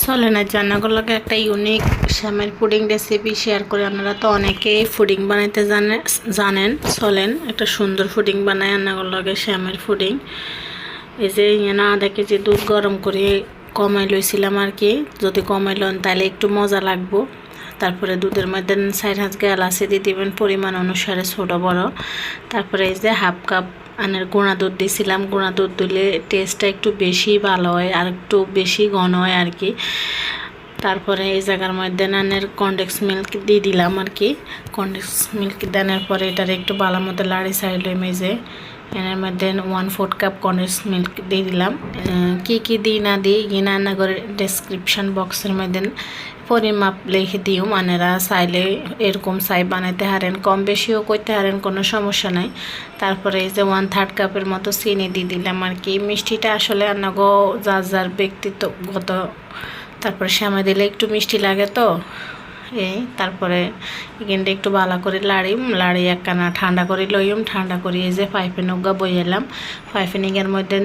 চলেন আজ একটা ইউনিক শ্যামের পুডিং রেসিপি শেয়ার করে। আপনারা তো অনেকেই ফুডিং বানাইতে জানে জানেন। চলেন, একটা সুন্দর ফুডিং বানায় রান্নাগুলোকে শ্যামের ফুডিং এই যে না, আধা কেজি দুধ গরম করে কমাই লইছিলাম আর কি। যদি কমাই লন তাহলে একটু মজা লাগবো। তারপরে দুধের মধ্যে সাইড হাত এলাচি দিয়ে দিবেন পরিমাণ অনুসারে ছোটো বড় তারপরে এই যে হাফ কাপ আনের গোড়া দুধ দিয়েছিলাম গোড়া দুধ দিলে টেস্টটা একটু বেশি ভালো হয় আর একটু বেশি ঘন হয় আর কি। তারপরে এই জায়গার মধ্যে নানের কন্ডেক্স মিল্ক দিয়ে দিলাম আর কি। কন্ডেক্স মিল্ক দেওয়ার পরে এটার একটু ভালো মতো লাড়ি সাইড মেজে এর মধ্যে one fourth cup condense milk দিয়ে দিলাম। কী কী দিই না দিই না করে ডেসক্রিপশন বক্সের মধ্যে পরিমাপ লিখে দিও। মানেরা চাইলে এরকম চাই বানাইতে হারেন, কম বেশিও করতে হারেন, কোনো সমস্যা নাই। তারপরে এই যে ওয়ান থার্ড কাপের মতো চিনি দিয়ে দিলাম আর কি। মিষ্টিটা আসলে গো যার যার ব্যক্তিত্বগত। তারপরে শ্যামা দিলে একটু মিষ্টি লাগে তো। এই তারপরে এখানটা একটু বালা করে লাড়িম লাড়ি একখানা ঠান্ডা করে লইম, ঠান্ডা করে এই যে ফাইফে নৌকা বই এলাম। ফাইফেনিংয়ের মধ্যে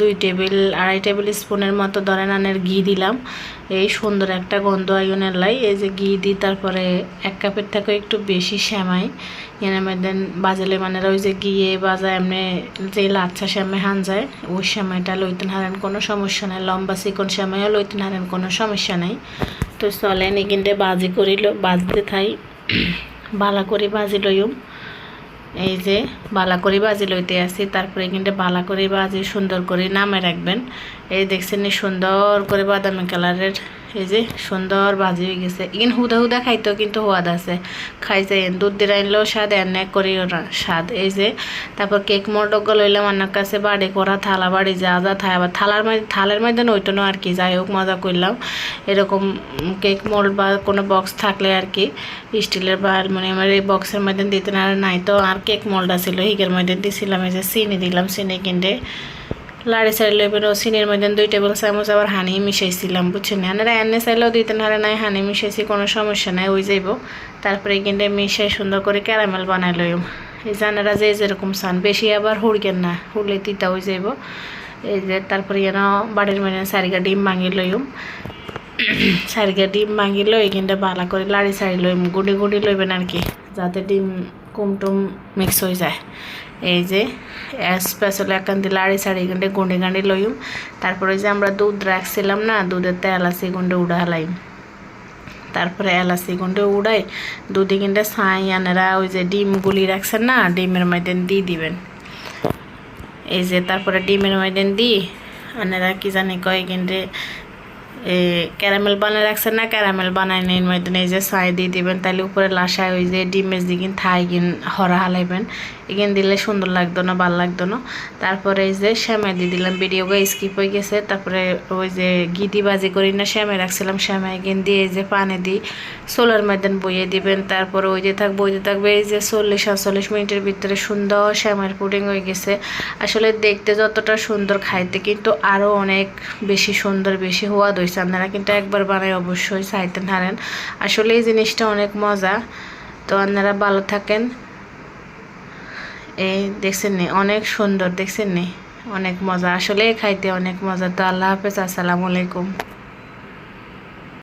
দুই টেবিল, আড়াই টেবিল স্পুনের মতো ধরে নানের ঘি দিলাম। এই সুন্দর একটা গন্ধ আইনের লাই, এই যে ঘি দিই তারপরে এক কাপের থেকে একটু বেশি শ্যামাই এনের মধ্যে বাজালে মানে ওই যে গিয়ে বাজা এমনি যে লাচ্ছা শ্যামাই হান যায়, ওই শ্যামাইটা লইতেন হারেন কোনো সমস্যা নাই। লম্বা চিকন শ্যামাইও লইতেন হারেন কোনো সমস্যা নাই। তো চলেন এখানটা বাজি করিল, বাজতে থাই। বালা করে বাজি লইম। এই যে বালা করে বাজি লইতে আসি, তারপরে এখানটা বালা করে বাজি সুন্দর করে নামে রাখবেন। এই দেখছেন সুন্দর করে বাদামি কালারের এই যে সুন্দর বাজি হয়ে গেছে। ইন হুদা হুদা খাইতেও কিন্তু সোয়াদ আছে। খাইছে দুধ দিয়ে আনলেও স্বাদ এনে করিও না স্বাদ। এই যে, তারপর কেক মোল্ডক লইলাম আমার কাছে বাড়ি, করা থালা বাড়ি, যা যা থাই আবার থালার থালের মধ্যে নইতো না আর কি, যাই হোক, মজা করলাম। এরকম কেক মোল্ড বা কোনো বক্স থাকলে আর কি, স্টিলের বা অ্যালুমিনিয়ামের এই বক্সের মধ্যে দিতেন। আর নাই তো আর কেক মোল্ড ছিল, হিগের মধ্যে দিছিলাম, এই যে চিনি দিলাম, চিনি কিনতে লাড়ি চাড়ি লইবেন চিনির মধ্যে দুই টেবিল চামচ আবার হানি মিশাইছিলাম, বুঝছেন আনারা এনে চাইলেও দিতেন হারে নাই হানি মিশাইছি, কোনো সমস্যা নাই, ওই যাইব। তারপরে কিন্তু মিশাই সুন্দর করে ক্যারামেল বানাই লইম। এই জানারা যে যেরকম চান, বেশি আবার হুড়কেন না, হুড়লে তিতা হয়ে যাইব। এই যে তারপরে যেন বাড়ির মানে চারিগা ডিম ভাঙি লইম। চারিগা ডিম ভাঙি লই কিন্তু বালা করে লাড়ি চাড়ি লইম, গুঁড়ি গুঁড়ি লইবেন আর কি, যাতে ডিম কুমটুম মিক্স হয়ে যায়। এই যে স্পেশাল একান দিলে আড়ি সাড়ি গুন্ডে গুঁড়ে গাঁড়ি লইম তারপরে যে আমরা দুধ রাখছিলাম না, দুধের তো এলাচি গুন্ডে উড়া হালাইম তারপরে এলাচি গুন্ডে উড়াই, দুধে কিনতে ছাই আনেরা ওই যে ডিম গুলি রাখছেন না, ডিমের মধ্যে দিয়ে দিবেন। এই যে, তারপরে ডিমের মধ্যে দিই আনেরা কি জানি কয় কিনতে ক্যারামেল বানায় রাখছেন না, ক্যারামেল বানাই নিন, মধ্যে এই যে ছাই দিয়ে দিবেন তাহলে উপরে লাসায় ওই যে ডিমের দিকিন থাই কিন হরা হালাইবেন। এখান দিলে সুন্দর লাগতো না, ভালো লাগতো না। তারপরে এই যে শ্যামাই দিয়ে দিলাম ভিডিওটা স্কিপ হয়ে গেছে। তারপরে ওই যে গিদি বাজি করি না শ্যামাই রাখছিলাম শ্যামাই এখান দিয়ে এই যে পানি দিই সোলার মধ্যে বইয়ে দিবেন। তারপরে ওই যে থাকবে ওই যে থাকবে এই যে চল্লিশ সাতচল্লিশ মিনিটের ভিতরে সুন্দর শ্যামাইয়ের পুডিং হয়ে গেছে। আসলে দেখতে যতটা সুন্দর খাইতে, কিন্তু আরও অনেক বেশি সুন্দর, বেশি হওয়া হয়েছে আপনারা কিন্তু একবার বানাই অবশ্যই সাইতে হারেন। আসলে এই জিনিসটা অনেক মজা। তো আপনারা ভালো থাকেন। এই দেখছেন নি, অনেক সুন্দর, দেখছেন নি? অনেক মজা আসলে খাইতে অনেক মজা। তো আল্লাহ হাফেজ, আসসালামু আলাইকুম।